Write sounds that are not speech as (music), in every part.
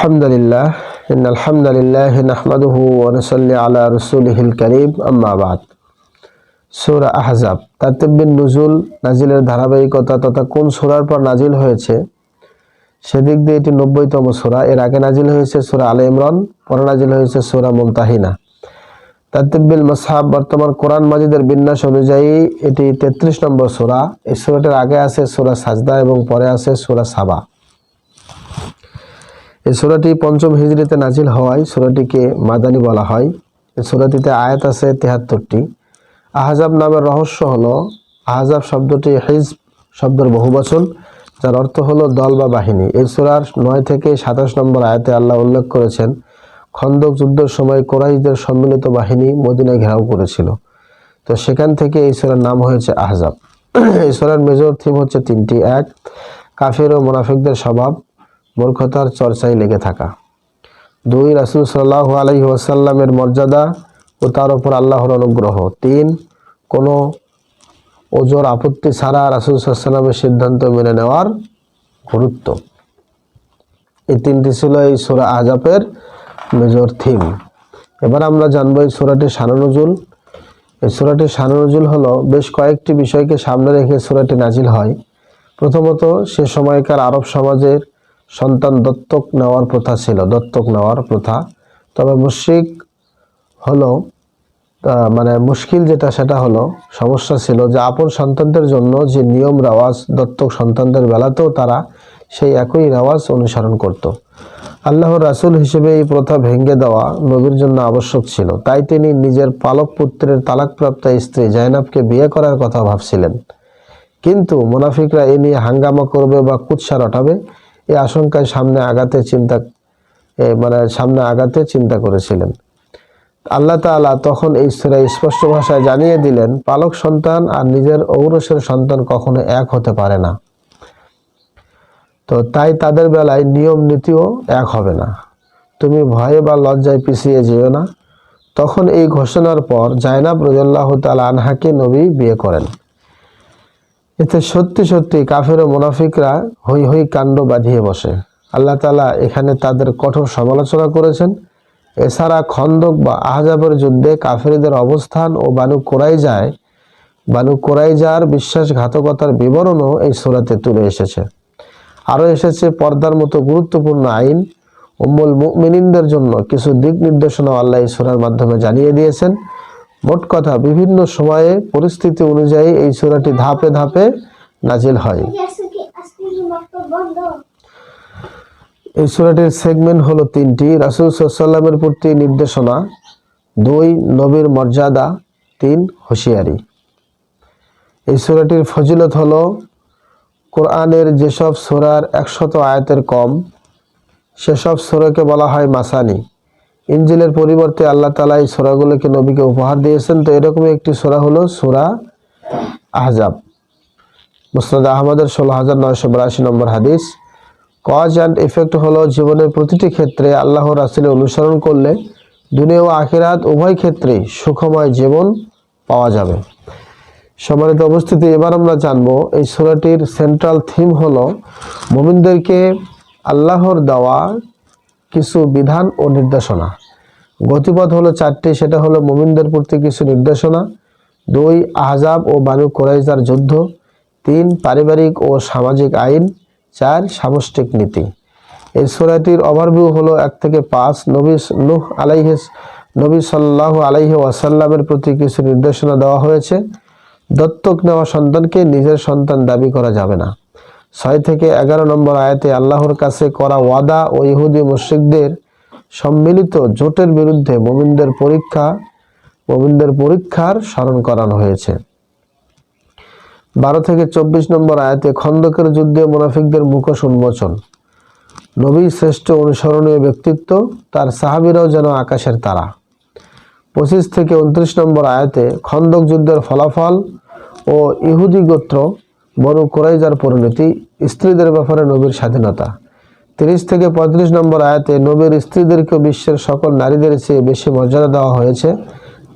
الحمد لله إن الحمد لله نحمده ونصلي على رسوله الكريم أما بعد সূরা আহজাব তারতিবিন নুজুল নাজিলের ধারাবাহিকতা তথা কোন সূরার পর নাজিল হয়েছে সেদিক দিয়ে এটি নব্বইতম সূরা এর আগে নাজিল হয়েছে সূরা আলে ইমরান পরে নাজিল হয়েছে সূরা মুমতাহিনা তারতিবিল মাসহাব বর্তমান কোরআন মাজিদের বিন্যাস অনুযায়ী এটি তেত্রিশ নম্বর সূরা এই সূরাটির আগে আছে সূরা সাজদা এবং পরে আছে সূরা সাবা এই সুরাটি পঞ্চম হিজড়িতে নাজিল হওয়ায় সুরাটিকে মাদানি বলা হয়। এই সুরাটিতে আয়াত আছে তেহাত্তরটি। আহজাব নামের রহস্য হলো, আহজাব শব্দটি হিজ শব্দের বহুবচন যার অর্থ হলো দল বা বাহিনী। এই সুরার নয় থেকে সাতাশ নম্বর আয়াতে আল্লাহ উল্লেখ করেছেন, খন্দক যুদ্ধের সময় কোরাইদের সম্মিলিত বাহিনী মদিনায় ঘেরাও করেছিল। তো সেখান থেকে এই সুরার নাম হয়েছে আহজাব। (clears throat) এই সুরার মেজর থিম হচ্ছে তিনটি। এক, কাফের ও মোনাফিকদের স্বভাব। মূর্খতার চর্চায় লেগে থাকা। দুই, রাসুল সাল্লাহ আলহি ওয়াসাল্লামের মর্যাদা ও তার উপর আল্লাহর অনুগ্রহ। তিন, কোনো ওজোর আপত্তি ছাড়া রাসুল সাল্লামের সিদ্ধান্ত মেনে নেওয়ার গুরুত্ব। এই তিনটি ছিল এই সুরা আজাবের মেজর থিম। এবার আমরা জানব এই সুরাটি শানুনজুল এই সুরাটি শানুনজুল হলো বেশ কয়েকটি বিষয়কে সামনে রেখে সুরাটি নাজিল হয়। প্রথমত, সে সময়কার আরব সমাজের সন্তান দত্তক নেওয়ার প্রথা ছিল, দত্তক নেওয়ার প্রথা। তবে মুশরিক হলো মানে মুশকিল যেটা সেটা হলো, সমস্যা ছিল যে আপন সন্তানদের জন্য যে নিয়ম, রেওয়াজ, দত্তক সন্তানদের বেলাতেও তারা সেই একই রেওয়াজ অনুসরণ করত। আল্লাহর রাসূল হিসেবে এই প্রথা ভেঙে দেওয়া নবীর জন্য আবশ্যক ছিল। তাই তিনি নিজের পালক পুত্রের তালাকপ্রাপ্ত স্ত্রী জাইনাবকে বিয়ে করার কথা ভাবছিলেন। কিন্তু মুনাফিকরা এ নিয়ে হাঙ্গামা করবে বা কুৎসা রটাবে এই আশঙ্কায় সামনে আগাতে চিন্তা মানে সামনে আগাতে চিন্তা করেছিলেন। আল্লাহ তাআলা তখন এই সুরায় স্পষ্ট ভাষায় জানিয়ে দিলেন, পালক সন্তান আর নিজের ঔরসের সন্তান কখনো এক হতে পারে না। তো তাই তাদের বেলায় নিয়ম নীতিও এক হবে না। তুমি ভয়ে বা লজ্জায় পিছিয়ে যেও না। তখন এই ঘোষণার পর জায়নাব রজাল্লাহ তালা আনহাকে নবী বিয়ে করেন। এতে সত্যি সত্যি কাফের ও মোনাফিকরা হই হই কাণ্ড বাঁধিয়ে বসে। আল্লাহ তালা এখানে তাদের কঠোর সমালোচনা করেছেন। এছাড়া খন্দক বা আহজাবের যুদ্ধে কাফেরদের অবস্থান ও বানু কোরাই যায় বানু কোরাই যার বিশ্বাসঘাতকতার বিবরণও এই সুরাতে তুলে এসেছে। আরও এসেছে পর্দার মতো গুরুত্বপূর্ণ আইন। উম্মুল মুমিনিনদের জন্য কিছু দিক নির্দেশনা আল্লাহ এই সূরার মাধ্যমে জানিয়ে দিয়েছেন। মোট কথা, বিভিন্ন সময়ে পরিস্থিতি অনুযায়ী এই সূরাটি ধাপে ধাপে নাজিল হয়। এই সূরাটির সেগমেন্ট হলো তিনটি। রাসূল সাল্লামের প্রতি নির্দেশনা, দুই, নবীর মর্যাদা, তিন, হুঁশিয়ারি। এই সূরাটির ফজিলত হলো, কোরআনের যেসব সূরার একশত আয়াতের কম, সেসব সূরাকে বলা হয় মাসানি। ইঞ্জিলের পরিবর্তে আল্লাহ তালা এই সূরাগুলোকে নবীকে উপহার দিয়েছেন। তো এরকমই একটি সোরা হলো সোরা আহজাব। মুসনাদ আহমদের ষোলো হাজার নয়শো বিরাশি নম্বর হাদিস। কজ অ্যান্ড এফেক্ট হলো জীবনের প্রতিটি ক্ষেত্রে আল্লাহ রাসুলের অনুসরণ করলে দুনিয়া ও আখিরাত উভয় ক্ষেত্রেই সুখময় জীবন পাওয়া যাবে। সম্মানিত অবস্থিতি এবার আমরা জানব এই সূরাটির সেন্ট্রাল থিম হলো মুমিনদেরকে আল্লাহর দেওয়া কিছু বিধান ও নির্দেশনা। গতিপথ হলো চারটি, সেটা হলো মুমিনদের প্রতি কিছু নির্দেশনা, দুই, আহজাব ও বানু কোরাইজার যুদ্ধ, তিন, পারিবারিক ও সামাজিক আইন, চার, সামষ্টিক নীতি। এই সূরাটির ওভারভিউ হলো এক থেকে পাঁচ নবী নুহ আলাইহিস নবী সাল্লাহ আলাইহি ওয়াসাল্লামের প্রতি কিছু নির্দেশনা দেওয়া হয়েছে। দত্তক নেওয়া সন্তানকে নিজের সন্তান দাবি করা যাবে না। ছয় থেকে এগারো নম্বর আয়াতে আল্লাহর কাছে করা ওয়াদা ও ইহুদি মুশ্রিকদের সম্মিলিত জোটের বিরুদ্ধে মোমিনদের পরীক্ষা, মোমিনদের পরীক্ষার স্মরণ করানো হয়েছে। বারো থেকে চব্বিশ নম্বর আয়াতে খন্দকের যুদ্ধে মুনাফিকদের মুখোশ উন্মোচন। নবী শ্রেষ্ঠ অনুসরণীয় ব্যক্তিত্ব, তার সাহাবিরাও যেন আকাশের তারা। পঁচিশ থেকে উনত্রিশ নম্বর আয়াতে খন্দক যুদ্ধের ফলাফল ও ইহুদি গোত্র বনু কোরাইজার পরিণতি, স্ত্রীদের ব্যাপারে নবীর স্বাধীনতা। তিরিশ থেকে পঁয়ত্রিশ নম্বর আয়াতে নবীর স্ত্রীদেরকে বিশ্বের সকল নারীদের চেয়ে বেশি মর্যাদা দেওয়া হয়েছে,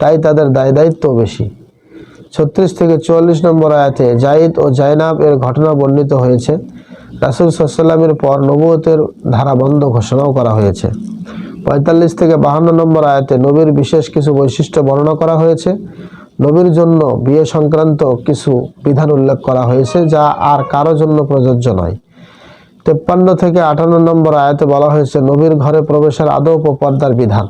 তাই তাদের দায় দায়িত্ব বেশি। ছত্রিশ থেকে চুয়াল্লিশ নম্বর আয়াতে জাইদ ও জাইনাব এর ঘটনা বর্ণিত হয়েছে। রাসুল সাল্লামের পর নবুয়তের ধারা বন্ধ ঘোষণাও করা হয়েছে। পঁয়তাল্লিশ থেকে বাহান্ন নম্বর আয়াতে নবীর বিশেষ কিছু বৈশিষ্ট্য বর্ণনা করা হয়েছে। নবীর জন্য বিয়ে সংক্রান্ত কিছু বিধান উল্লেখ করা হয়েছে, যা আর কারও জন্য প্রযোজ্য নয়। তেপ্পান্ন থেকে আটান্ন নম্বর আয়াতে বলা হয়েছে, নবীর ঘরে প্রবেশের আদব ও পর্দার বিধান।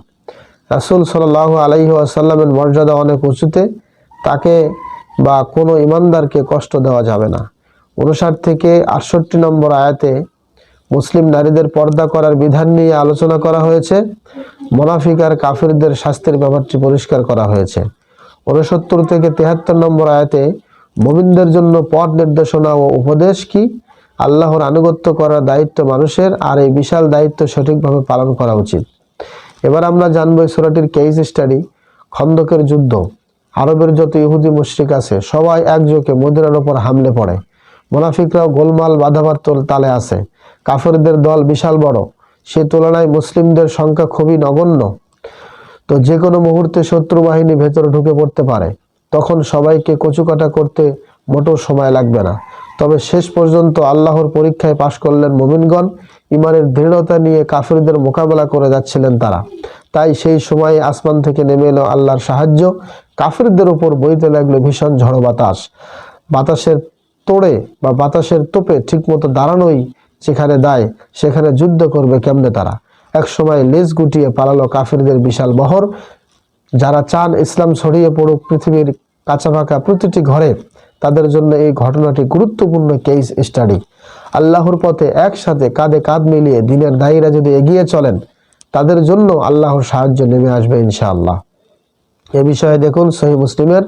রাসুল সাল আলাইহি আসাল্লামের মর্যাদা অনেক উঁচুতে, তাকে বা কোনো ইমানদারকে কষ্ট দেওয়া যাবে না। উনষাট থেকে আটষট্টি নম্বর আয়াতে মুসলিম নারীদের পর্দা করার বিধান নিয়ে আলোচনা করা হয়েছে। মোনাফিক আর কাফিরদের শাস্তির ব্যাপারটি পরিষ্কার করা হয়েছে। উনসত্তর থেকে তেহাত্তর নম্বর আয়াতে, মোমিনদের জন্য পথ নির্দেশনা ও উপদেশ কি? আল্লাহর আনুগত্য করার দায়িত্ব মানুষের, আর এই বিশাল দায়িত্ব সঠিকভাবে পালন করা উচিত। এবার আমরা জানব সূরাটির কেস স্টাডি খন্দকের যুদ্ধ। আরবের যত ইহুদি মুশরিক আছে, সবাই একযোগে মদিনার ওপর হামলে পড়ে। মোনাফিকরাও গোলমাল বাধাবার তোল তালে আছে। কাফেরদের দল বিশাল বড়। সে তুলনায় মুসলিমদের সংখ্যা খুবই নগণ্য। তো যে কোনো মুহূর্তে শত্রু বাহিনী ভেতরে ঢুকে পড়তে পারে। তখন সবাইকে কচুকাটা করতে মোটেও সময় লাগবে না। তবে শেষ পর্যন্ত আল্লাহর পরীক্ষায় পাশ করলেন মোমিনগণ। ইমানের দৃঢ়তা নিয়ে কাফিরদের মোকাবেলা করে যাচ্ছিলেন তারা। তাই সেই সময় আসমান থেকে নেমে এলো আল্লাহর সাহায্য। কাফিরদের উপর বইতে লাগল ভীষণ ঝড়ো বাতাস। বাতাসের তোড়ে বা বাতাসের তোপে ঠিকমতো দাঁড়ানোই যেখানে দায়, সেখানে যুদ্ধ করবে কেমনে তারা? এক সময় লেজ গুটিয়ে পালালো কাফিরদের বিশাল বহর। যারা চান ইসলাম ছড়িয়ে পড়ুক পৃথিবীর কাঁচা ফাঁকা প্রতিটি ঘরে তাদের জন্য এই ঘটনাটি গুরুত্বপূর্ণ কেস স্টাডি আল্লাহর পথে একসাথে কাঁধে কাঁধ মিলিয়ে দিনের দায়ীরা যদি এগিয়ে চলেন, তাদের জন্য আল্লাহর সাহায্য নেমে আসবে ইনশাআল্লাহ। এ বিষয়ে দেখুন সহি মুসলিমের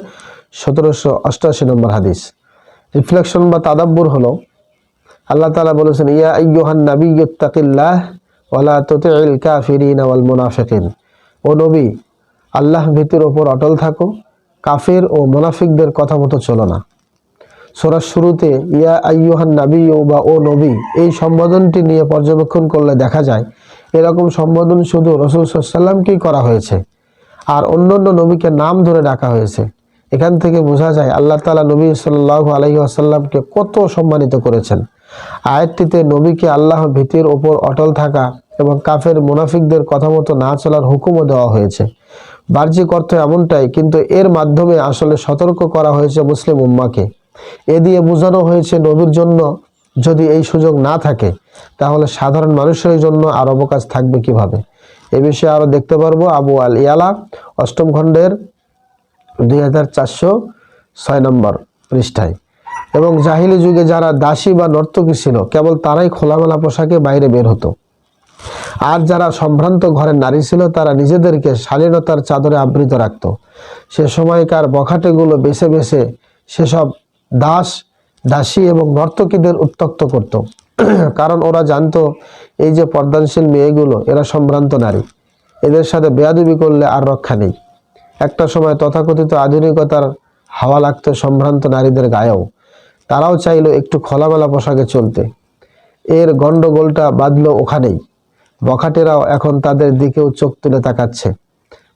সতেরোশো অষ্টাশি নম্বর হাদিস। রিফ্লেকশন বা তাদাব্বুর হলো, আল্লাহ তালা বলেছেন, ইয়া আইয়ুহান নাবিয়্যুত্তাকিল্লাহ ওয়ালা তুতি'ল কাফিরিন ওয়াল মুনাফিকিন। ও নবী, আল্লাহ ভীতির ওপর অটল থাকো, কাফের ও মুনাফিকদের কথা মতো চলো না। সোরার শুরুতে, ইয়া আইয়ুহান নাবি ও বা ও নবী, এই সম্বোধনটি নিয়ে পর্যবেক্ষণ করলে দেখা যায়, এরকম সম্বোধন শুধু রসুল সাল্লামকেই করা হয়েছে, আর অন্যান্য নবীকে নাম ধরে ডাকা হয়েছে। এখান থেকে বোঝা যায়, আল্লাহ তালা নবী সাল্লাহ আলহি আসাল্লামকে কত সম্মানিত করেছেন। আয়াতটিতে নবীকে আল্লাহ ভীতির ওপর অটল থাকা এবং কাফের মুনাফিকদের কথা মতো না চলার হুকুমও দেওয়া হয়েছে। বাহ্যিক অর্থ এমনটাই, কিন্তু এর মাধ্যমে আসলে সতর্ক করা হয়েছে মুসলিম উম্মাকে। এ দিয়ে বোঝানো হয়েছে নবীর জন্য যদি এই সুযোগ না থাকে, তাহলে সাধারণ মানুষের জন্য আর অবকাশ থাকবে কীভাবে? এ বিষয়ে আরও দেখতে পারব আবু আল ইয়ালা অষ্টম খণ্ডের দুই ছয় নম্বর পৃষ্ঠায়। এবং জাহিলি যুগে যারা দাসী বা নর্তকী ছিল, কেবল তারাই খোলামেলা পোশাকে বাইরে বের হতো। আর যারা সম্ভ্রান্ত ঘরের নারী ছিল, তারা নিজেদেরকে শালীনতার চাদরে আবৃত রাখত। সে সময়কার বখাটেগুলো বেছে বেছে সেসব দাস, দাসী এবং নর্তকীদের উত্তক্ত করত। (clears throat) কারণ ওরা জানতো, এই যে পর্দানশীল মেয়েগুলো, এরা সম্ভ্রান্ত নারী। এদের সাথে বেয়াদবি করলে আর রক্ষা নেই। একটা সময় তথাকথিত আধুনিকতার হাওয়া লাগতো সম্ভ্রান্ত নারীদের গায়েও। তারাও চাইল একটু খোলামেলা পোশাকে চলতে। এর গণ্ডগোলটা বাঁধলো ওখানেই। বখাটেরাও এখন তাদের দিকেও চোখ তুলে তাকাচ্ছে।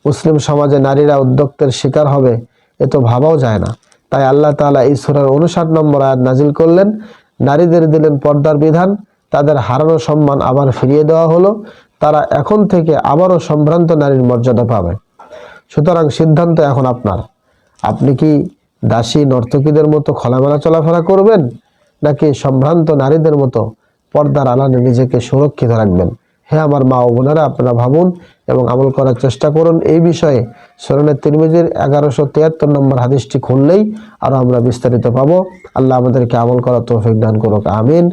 মুসলিম সমাজে নারীরা উদ্যোক্তের শিকার হবে, এ তো ভাবাও যায় না। তাই আল্লাহ তাআলা এই সূরার উনষাট নম্বর আয়াত নাজিল করলেন। নারীদের দিলেন পর্দার বিধান, তাদের হারানো সম্মান আবার ফিরিয়ে দেওয়া হলো, তারা এখন থেকে আবারও সম্ভ্রান্ত নারীর মর্যাদা পাবে। সুতরাং সিদ্ধান্ত এখন আপনার। আপনি কি দাসী নর্তকীদের মতো খোলামেলা চলাফেরা করবেন, নাকি সম্ভ্রান্ত নারীদের মতো পর্দার আলানে নিজেকে সুরক্ষিত রাখবেন? হ্যাঁ আমার মা ও বোনেরা, আপনারা ভাবুন এবং আমল করার চেষ্টা করুন। এই বিষয়ে সরণের তিরমিজির এগারোশো তিয়াত্তর নম্বর হাদিসটি খুললেই আরও আমরা বিস্তারিত পাবো। আল্লাহ আমাদেরকে আমল করার তৌফিক দান করুক, আমিন।